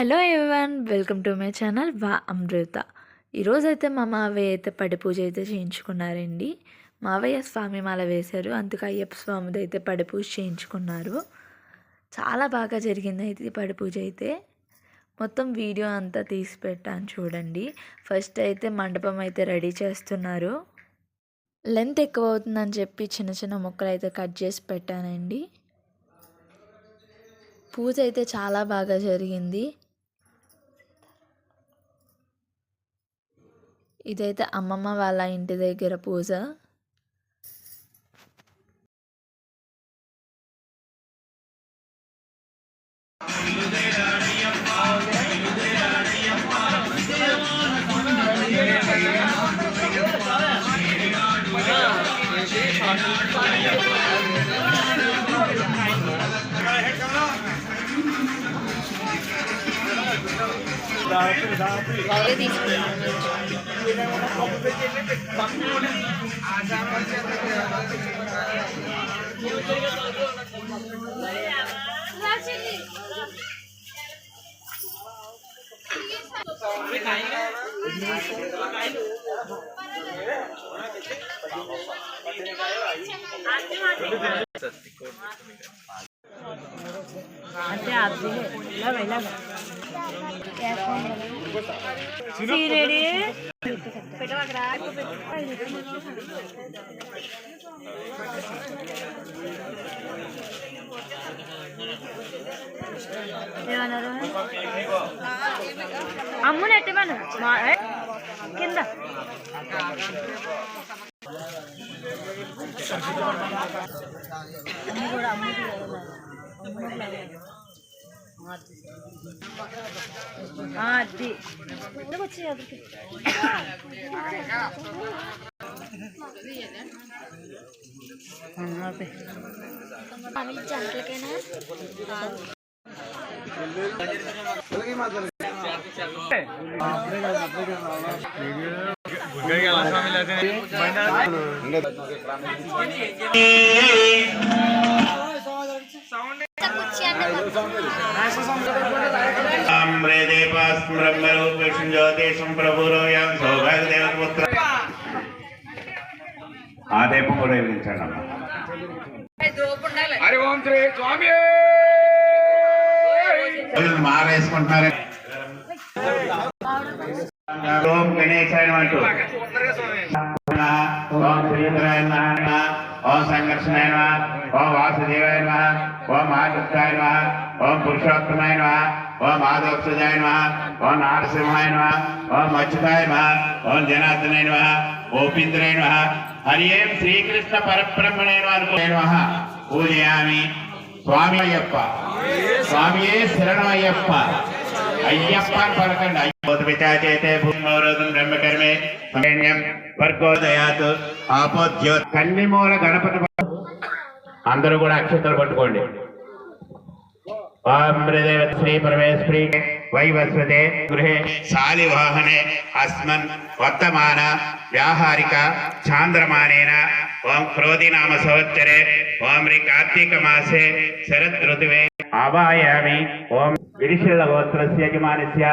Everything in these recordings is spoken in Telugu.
Hello everyone welcome to my channel వా అమృత. ఈరోజైతే మా మావయ్య అయితే పడి పూజ అయితే చేయించుకున్నారండి. మావయ్య స్వామి మాల వేశారు అందుకు అయ్యప్ప స్వామిది అయితే పడి పూజ చేయించుకున్నారు. చాలా బాగా జరిగింది అయితే ఈ పడి పూజ అయితే. మొత్తం వీడియో అంతా తీసి పెట్టాను చూడండి. ఫస్ట్ అయితే మండపం అయితే రెడీ చేస్తున్నారు. లెంత్ ఎక్కువ అవుతుందని చెప్పి చిన్న చిన్న ముక్కలు అయితే కట్ చేసి పెట్టానండి. పూజ అయితే చాలా బాగా జరిగింది. ఇదైతే అమ్మమ్మ వాళ్ళ ఇంటి దగ్గర పూజ. అంటే అది ఇలా వెళ్ళాలి సీరెడీ ఏమన్నారు అమ్ముని ఎట్టమను కింద అమ్మ కూడా అమ్మ అది ఎందుకు వచ్చి అదికి బ్రహ్మరూపేషం జ్యోతిషం ప్రభురోయం సౌభాగ్యదేవపుత్ర ఆ దీపం కూడా వెలిగించండి అమ్మ హరి ఓం శ్రీ స్వామి మాల వేసుకుంటున్నారు ఓం గణేశాయ అంటూ ఓం శ్రీధరాయ నమః ఓం సంఘర్షణాయ నమః. ఓం వాసుదేవాయ నమః. ఓం మహాదుర్గాయ నమః. ఓం పురుషోత్తమాయ నమః. ఓం మాధవసుజాయ నమః. ఓం నారసింహాయ నమః. ఓం అచ్యుతాయ నమః. ఓం జనార్దనాయ నమః. ఓపీంద్రాయ నమః. హరి ఏం శ్రీకృష్ణ పరబ్రహ్మణే నమః. పూజయామి స్వామి అయ్యప్ప స్వామియే శరణమయ్యప్ప. అయ్యప్ప అని పలకండి. అయ్యోపితాచేతే భూమౌరోధం బ్రహ్మకర్మే. సమేన్యం వర్గోదయాత్ ఆపోద్యో కన్నిమూల గణపతి అందరూ కూడా అక్షతలు పట్టుకోండి. శ్రీ పరమేశ్వరి వైవస్వతే గృహే శాలివాహనే అస్మన్ వర్తమాన వ్యాహారిక చాంద్రమానేన ఓం క్రోధి నామ సంవత్సరే ఓం శ్రీ కార్తీక మాసే శరద్ ఋతువే. ఆవాయామి ఓం విరిశిల గోత్రస్య యజమానస్య.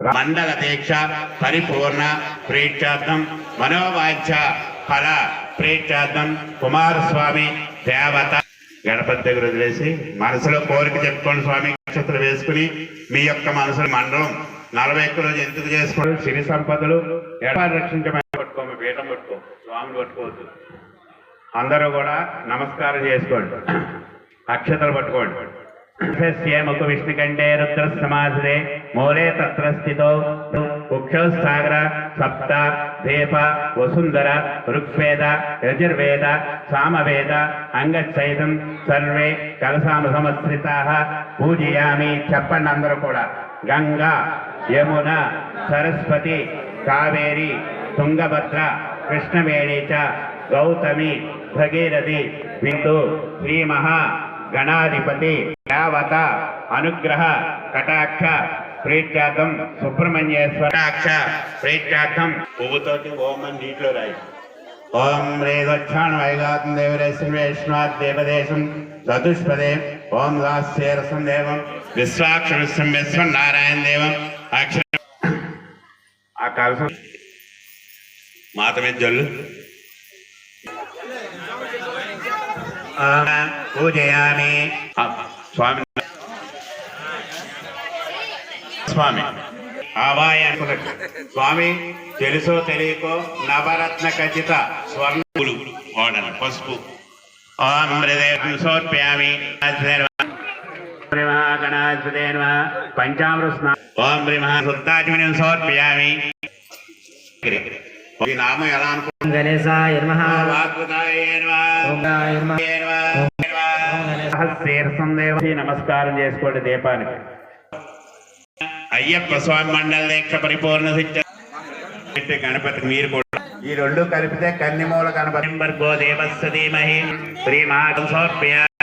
మండల దీక్ష పరిపూర్ణ ప్రీత్యార్థం మనోవాంఛ ఫల ప్రీత్యార్థం కుమారస్వామి దేవత. గణపతి దగ్గర వదిలేసి మనసులో కోరిక చెప్పుకోండి స్వామి నక్షత్రం వేసుకుని మీ యొక్క మనసులో మండలం నలభై ఒక్క రోజు ఎందుకు చేసుకోండి సిరి సంపదలు ఎడప రక్షించమని పట్టుకోము పీఠం పట్టుకో స్వామిని పట్టుకోవద్దు. అందరూ కూడా నమస్కారం చేసుకోండి. అక్షతలు పట్టుకోండి. ముఖ విష్ణుకంఠే రుద్ర సమాధే మూలే తత్ర స్థితో కుక్షోసాగర సప్త దీప వసుంధర ఋగ్వేద యజుర్వేద సామవేద అంగచ్చైతం సర్వే కలసాము సమశ్రితా పూజయామి చెప్పండి అందరూ కూడా. గంగా యమున సరస్వతి కావేరి తుంగభద్ర కృష్ణవేణి చ గౌతమి భగీరథి విందు శ్రీ మహా గణాధిపతి యావత అనుగ్రహ కటాక్ష ప్రీత్యార్థం సుబ్రహ్మణ్యేశ్వర. కటాక్ష ప్రీత్యార్థం పువ్వుతోటి ఓం అని నీటిలో రాయి. ఓం రేదక్షాణ వైగాతం దేవరేశ్వరేష్ణాత్ దేవదేశం చతుష్పదే. ఓం దాస్యేరసం దేవం. విశ్వాక్ష విశ్వం నారాయణ దేవం. అక్షర ఆ కలసం మాత మీద జల్లు ఆ, పూజయామి. స్వామి. స్వామి. ఆవాయన స్వామి తెలుసో తెలియకో నవరత్న ఖచ్చిత స్వర్ణములు వాడను పసుపు. ఓం హృదయం గణాధిపతే పంచామృత ఓం శ్రీ మహాశుద్ధాత్మని సమర్పయామి. ఈ నామం ఎలా అనుకుంటున్నా గణేశాయ నమః. వాగ్వదాయ ఓం గాయ నమః. దేవ నమస్కారం చేసుకోండి దీపానికి. అయ్యప్ప స్వామి మండల దీక్ష పరిపూర్ణ పెట్టే గణపతికి మీరు కూడా ఈ రెండు కలిపితే కన్నిమూల గణపతి. దేవస్య ధీమహి. శ్రీ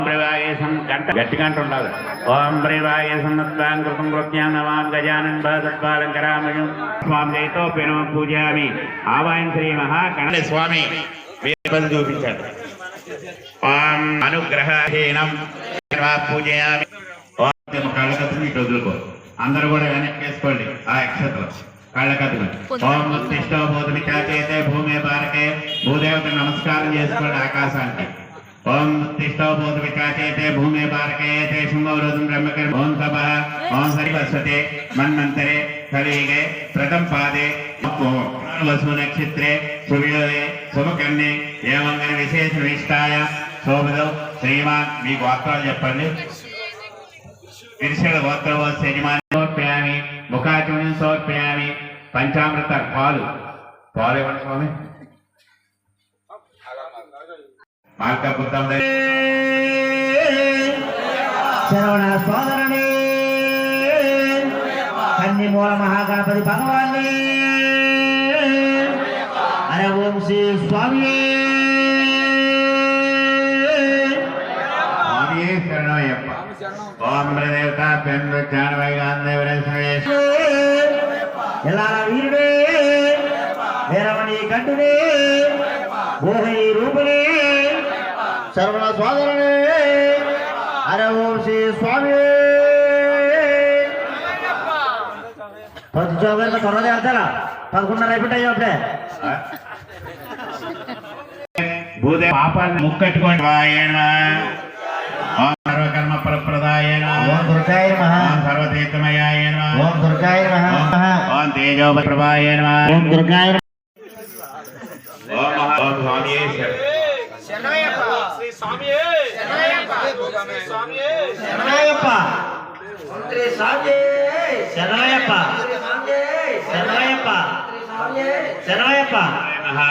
మహాసోప్యాసం గంట గట్టి గంట ఉండాలి ఓం ప్రివాయసం నత్వాం కృతం కృత్యాం నవాం గజానం భద్రపాలం కరామయం స్వామి జయతో పెను పూజామి. ఆవాయన శ్రీ మహాగణ స్వామి వేపలు చూపించాడు. ఓం అనుగ్రహహీనం పూజయామి. ఇటు వదులుకో. అందరూ కూడా వెనక్కి వేసుకోండి. ఆ ఓం ఉత్తిష్టో భూమి బారకే భూదేవత నమస్కారం చేసుకోండి ఆకాశానికి. ఓం ఉత్తిష్టో భూతమి చాచేతే భూమి బారకే తే శుంభవరోధం బ్రహ్మకర్ ఓం తప ఓం హరివస్వతే మన్మంతరే కలిగే ప్రథం పాదే వసు నక్షత్రే సువ్యోదే శుభకన్నే ఏమంగన విశేష విష్టాయ శోభదం శ్రీమాన్ మీ గోత్రాలు చెప్పండి. విరిశల గోత్రవో శ్రీమాన్ సోర్పయామి ముఖాచుని సోర్పయామి పంచామృత పాలు. పాలు ఇవ్వండి స్వామి. మార్క బుద్ధం శరవణ సోదరుని కన్నిమూల మహాగణపతి భగవాన్ని అరే ఓం శ్రీ స్వామి స్వామియే శరణమయ్యప్ప ఓం దేవత పెన్ను జ్ఞానవైగాందేవరేశ్వరేశ్వర ఎలా వీరుడే వీరమణి కంటునే ఓహరి రూపుని శరవణ సోదరుని అరే ఓం శ్రీ స్వామి. పది చోదరులు త్వరగా వెళ్తారా పదకొండున్నర అయిపోతాయి అప్పుడే. భూదే పాపాలను ముక్కట్టుకోండి. వాయన. ఓం సర్వకర్మ ఫలప్రదాయన ఓం దుర్గాయ నమః. ఓం సర్వతీర్థమయాయ నమః ఓం దుర్గాయ నమః. ఓం తేజోప్రభాయ నమః ఓం దుర్గాయ నమః. ఓం మహా ఓం స్వామియే శరణయ్యప్ప. శరణయ్యప్ప. శరణయ్యప్ప. శరణయ్యప్ప. మహా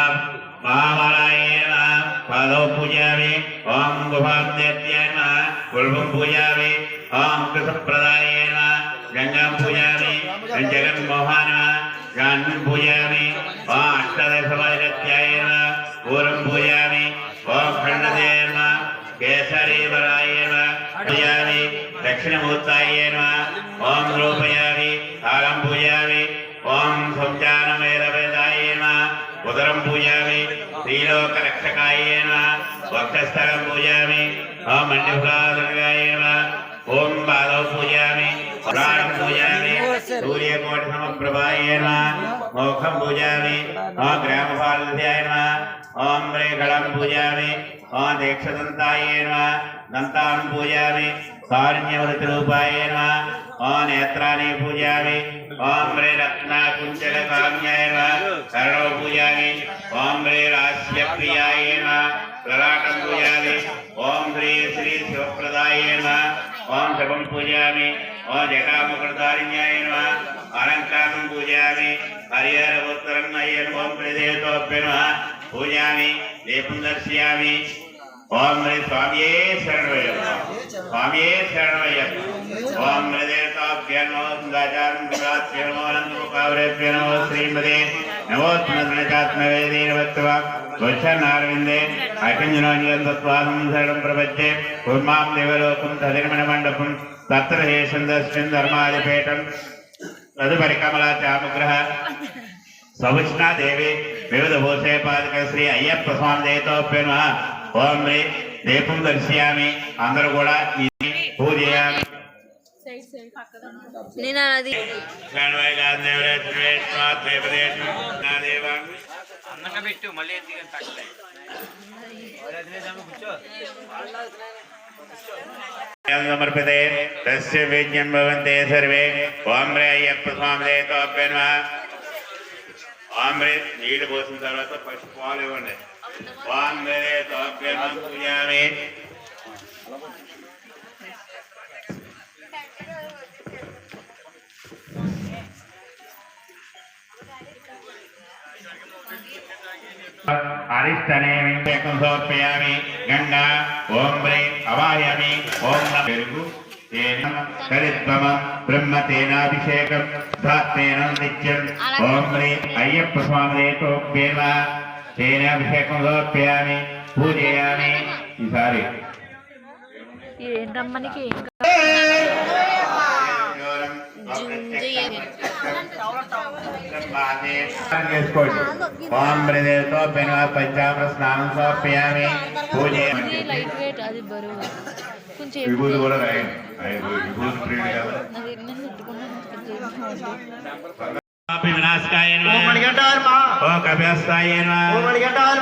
మహామాలాయ నమః. పాదో పూజామి. ఓం గుహాందేత్యాయ నమః. కుల్భం పూజామి. ఓం కృతప్రదాయ నమః. గంగాం పూజామి. జగన్మోహన జాన్మం పూజామి. ఓం అష్టదశవైరత్యాయ నమః. పూరం దక్షిణమూర్తాయ నమః ఓం రూపయామి కాలం పూజామి ఓం సంజానమేరవేదాయ నమః ఉదరం పూజామి శ్రీలోకరక్షకాయ నమః వక్షస్థలం పూజామి ఓం మండిఫలాదుర్గాయ నమః ఓం బాలవ పూజామి ప్రాణం పూజామి సూర్యకోటి సమప్రభాయ నమః మోక్షం పూజామి ఓం గ్రామపాలధ్యాయ నమః ఓం రేఖళం పూజామి ఓం దీక్షదంతాయ నమః దంతాన్ పూజామి కారుణ్యవృతిరూపాయ నమః ఓం నేత్రాన్ని పూజామి ఓం రే రత్న కుంచల కామ్యాయ నమః కరణో పూజామి ఓం రే రాస్య ప్రియాయ నమః లలాటం పూజామి ఓం శ్రీ శ్రీ శివప్రదాయ నమః ఓం శవం పూజామి ఓం జటాముఖదారిణ్యాయ నమః అలంకారం పూజామి హరిహర ఉత్తరం అయ్యన్ ఓం ప్రదేవతోభ్య నమః పూజామి దీపం దర్శయామి ఓం రే స్వామియే శరణమయ్యప్ప స్వామియే శరణమయ్యప్ప ఓం దేవతాభ్య నమో సుందాచారం గురాభ్య నమో నందముఖావరేభ్య నమో శ్రీమదే నమోత్మదనచాత్మవేదీ నమత్వ వృక్షన్నారవిందే అకంజనోజగత్వాదం శరణం ప్రపంచే కుర్మాం దేవలోకం తదిర్మణ మండపం తత్ర దేశం దస్మిన్ ధర్మాదిపేటం తదుపరి కమలా చాముగ్రహ సవిష్ణా దేవి వివిధ భూషే పాదక శ్రీ అయ్యప్ప స్వామి దయతోప్య నమః ఓం శ్రీ దీపం దర్శయామి. అందరూ కూడా ఇది పూజ చేయాలి. నేను అది సమర్పితే తస్య విజ్ఞం భవంతే సర్వే. ఓం రే అయ్యప్ప స్వామి ఓం రే నీళ్ళు పోసిన తర్వాత ఫస్ట్ పాలు ఇవ్వండి. ఓం రే తోప్య నమః పూజామి అరిష్టనే వెంకటం సమర్పయామి గంగా ఓం హ్రీ అవాయమి ఓం పెరుగు తేన కరిత్వమ బ్రహ్మ తేనాభిషేకం ధాత్తేన నిత్యం ఓం హ్రీ అయ్యప్ప స్వామి తోప్యేమ తేనాభిషేకం సమర్పయామి పూజయామి. ఈసారి. ఏంటమ్మనికి చేసుకోండి. ఓం బ్రదేతో పెను పంచామృత స్నానం సమర్పయామి పూజ లైట్ వెయిట్ అది బరువు. కొంచెం విభూతి కూడా రాయండి ఆయన విభూతి ప్రియుడు కదా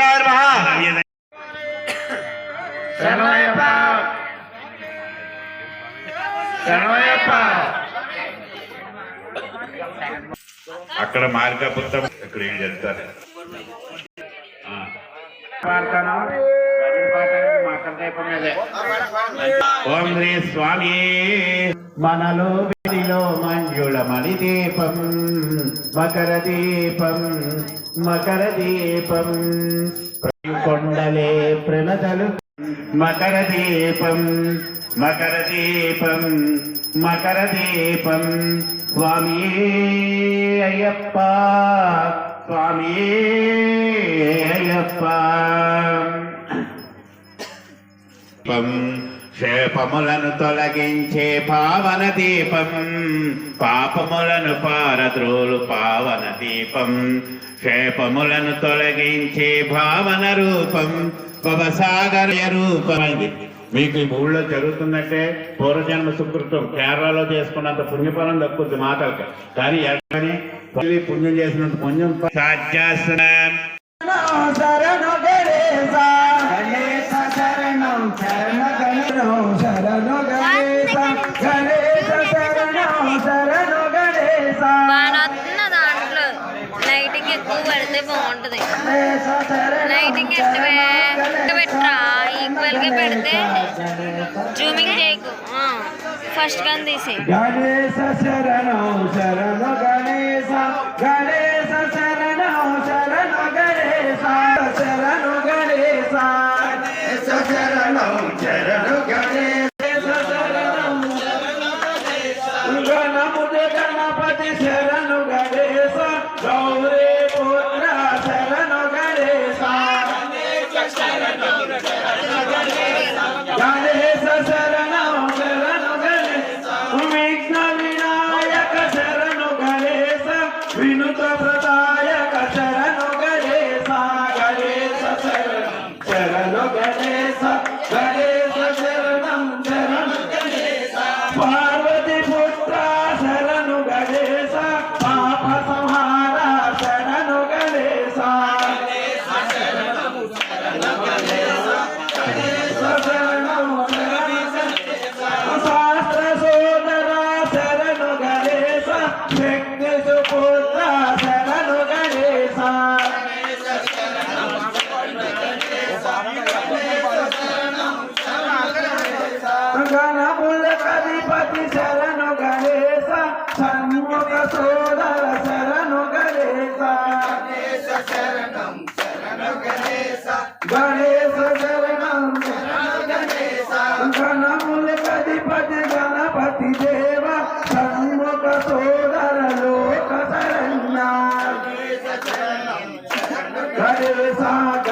నాకు నేను అక్కడ మార్గపుత్రం ఇక్కడ ఏం చెప్తారు ఓం శ్రీ స్వామి మనలో విడిలో మంజుళ మణి దీపం మకర దీపం మకర దీపం. కొండలే ప్రణదలు మకర దీపం మకర దీపం. మకర దీపం. స్వామి అయ్యప్ప. స్వామి అయ్యప్ప. క్షేపములను శేపములను తొలగించే పావన దీపం. పాపములను పారద్రోలు పావన దీపం. శేపములను తొలగించే భావన రూపం. భవసాగర రూపం. మీకు ఈ ఊళ్ళో జరుగుతున్నట్టే పూర్వజన్మ సుకృతం కేరళలో చేసుకున్నంత పుణ్యఫలం దక్కుద్ది మాటలకి. కానీ ఎక్కడని పుణ్యం చేసినంత పుణ్యం సాధ్యాసనం. బాగుంటుంది. గణేశ లైటింగ్ పెట్టరా? ఈక్వల్గా పెడితే జూమింగ్ చేయకు. ఫస్ట్ గన్ తీసి గణేశ శరణం గణేశ గణేశ Ayesaga.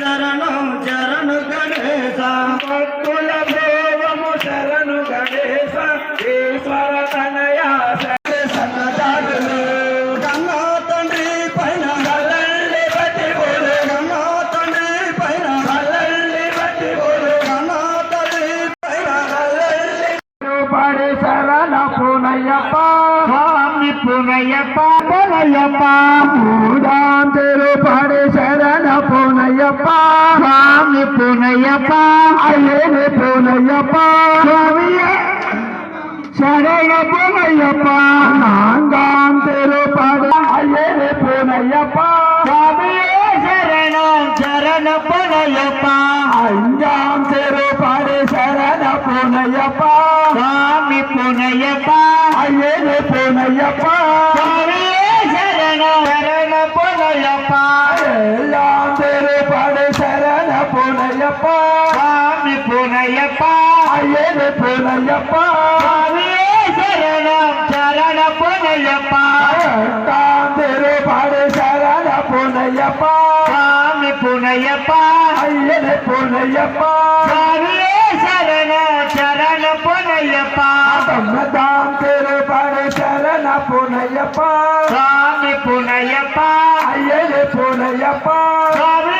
శరణం శరణు గణేశ. భక్తుల భోగము శరణు గణేశ. ఈశ్వర తనయ శరణ పునయ్యప్ప. స్వామి పునయ్యప్ప పునయ్యప్ప పూజాంతరు పాడే శరణ పునయ్యప్ప స్వామి పునయ్యప్ప అయ్యేది పునయ్యప్ప స్వామి శరణ పునయ్యప్ప నాంగాంతరు పాడే అయ్యేది పునయ్యప్ప స్వామి శరణం శరణ పునయ్యప్ప అంజాంతరు పాడే శరణ పునయ్యప్ప స్వామి పునయ్యప్ప అయ్యేది పునయ్యప్ప புனையப்பா. சரணம் சரண புனையப்பா. காந்திரு பாடு சரண புனையப்பா. சாமி புனையப்பா. ஐயன புனையப்பா. சாமியே சரண சரண புனையப்பா. தம்மதாம் திரு பாடு சரண புனையப்பா. சாமி புனையப்பா. ஐயன புனையப்பா. சாமி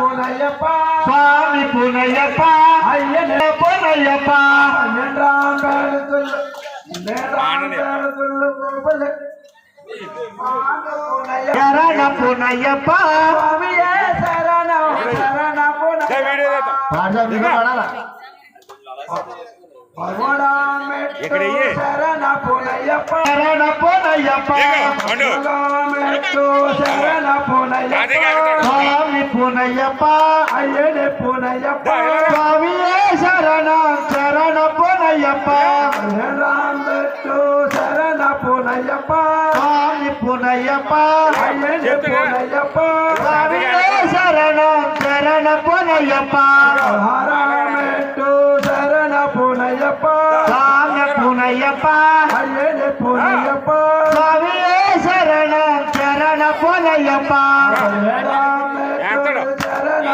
శరణ పునయ్యప్ప స్వామి పునయ్యప్ప అయ్యన పునయ్యప్ప పన్నెండాం పేరుతుళ్ళు పన్నెండాం పేరుతుళ్ళు గోపల శరణ పునయ్యప్ప స్వామియే శరణ శరణ పునయ్యప్ప పాడదా మీరు పాడాలా ఇక్కడ శరణ పునయ్యప్ప శరణ పునయ్యప్ప మెట్టు శరణ పునయ్యప్ప స్వామి పునయ్యప్ప అయ్యడే పునయ్యప్ప స్వామియే శరణ శరణ పునయ్యప్ప మెట్టు శరణ పునయ్యప్ప స్వామి పునయ్యప్ప అయ్యడే పునయ్యప్ప స్వామియే శరణ శరణ పునయ్యప్ప మెట్టు శరణ పునయ్యప్ప స్వామి పునయ్యప్ప అయ్యడే పునయ్యప్ప స్వామియే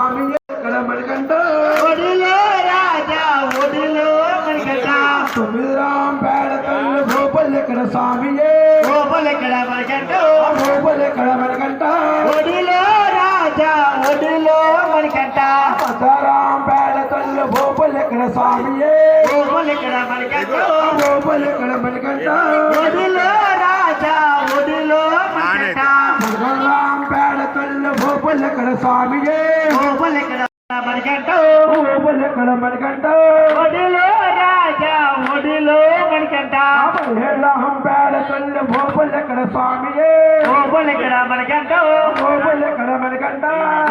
స్వామియే ఇక్కడ మణికంట ఒడిలో రాజా ఒడిలో మణికంట తొమ్మిది రాం పేడ తొల్లు లోపలెక్కడ స్వామియే? లోపలెక్కడ మణికంట లోపలెక్కడ మణికంట ఒడిలో రాజా ఒడిలో మణికంట పతారాం మణికంట పతారాం పేడ తొల్లు లోపలెక్కడ స్వామియే లోపలెక్కడ మణికంట ఓబులెక్కడ మనకంట ఒడిలో రాజా ఒడిలో మణికంట పదిహేళ్ళ హంపేడ తల్లి ఓబులెక్కడ స్వామియే. ఓబులెక్కడ మణికంట ఓబులెక్కడ మనకంట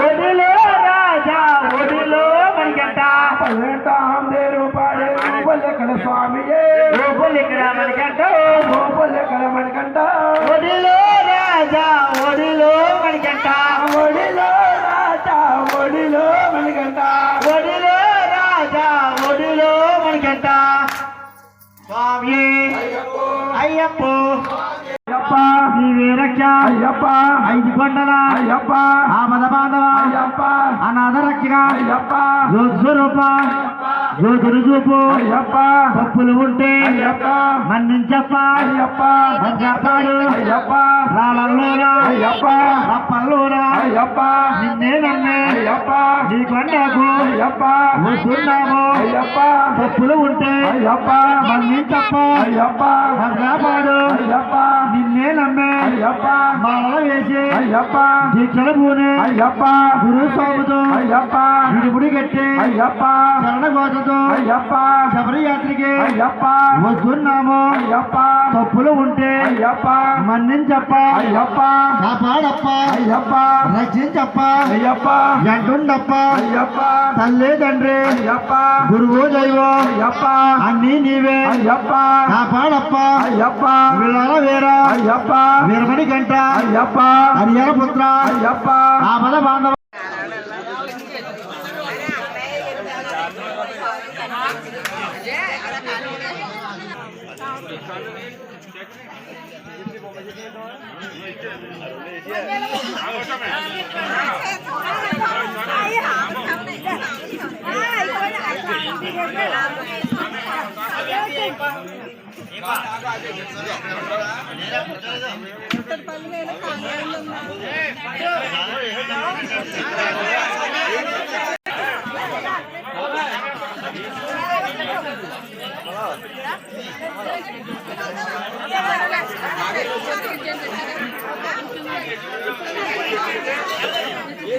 ఒడిలో రాజా ఒడిలో పదిహేట అయ్యప్ప. అయ్యప్ప ఐదు కొండల. అయ్యప్ప. ఆమద బాంధవ అయ్యప్ప. అనాథ రక్షక. అయ్యప్ప. జ్యోతి స్వరూప జ్యోతులు చూపు అయ్యప్ప. తప్పులు ఉంటే అయ్యప్ప. మన్నించప్ప. అయ్యప్ప. మంచాడు అయ్యప్ప. రాళ్ళల్లోనా. అయ్యప్ప. రప్పల్లోనా. అయ్యప్ప. నిన్నే నమ్మే అయ్యప్ప నీ కొండకు అయ్యప్ప వస్తున్నాము అయ్యప్ప తప్పులు ఉంటే అయ్యప్ప మన్నించప్ప అయ్యప్ప కాపాడు అయ్యప్ప నిన్నే నమ్మే అయ్యప్ప మాల వేసి అయ్యప్ప దీక్షల పూనే అయ్యప్ప గురు స్వామితో అయ్యప్ప విడిపుడి కట్టి అయ్యప్ప శరణ కోసతో అయ్యప్ప శబరి యాత్రికి అయ్యప్ప వస్తున్నాము అయ్యప్ప తప్పులు ఉంటే అయ్యప్ప మన్నించప్ప అయ్యప్ప కాపాడప్ప అయ్యప్ప రక్షించప్ప అయ్యప్ప ఎంటుండప్ప అయ్యప్ప తల్లి తండ్రి అయ్యప్ప గురువు దైవం అయ్యప్ప అన్ని నీవే అయ్యప్ప కాపాడప్ప అయ్యప్ప విలాల వీర అయ్యప్ప వీరమణి గంట అయ్యప్ప హరిహర పుత్ర అయ్యప్ప ఆపద బాంధవ Hãy subscribe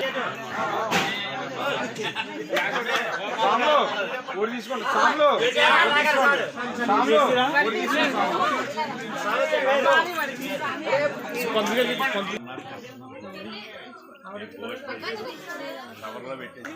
సాములు ఊరు పెట్టేసి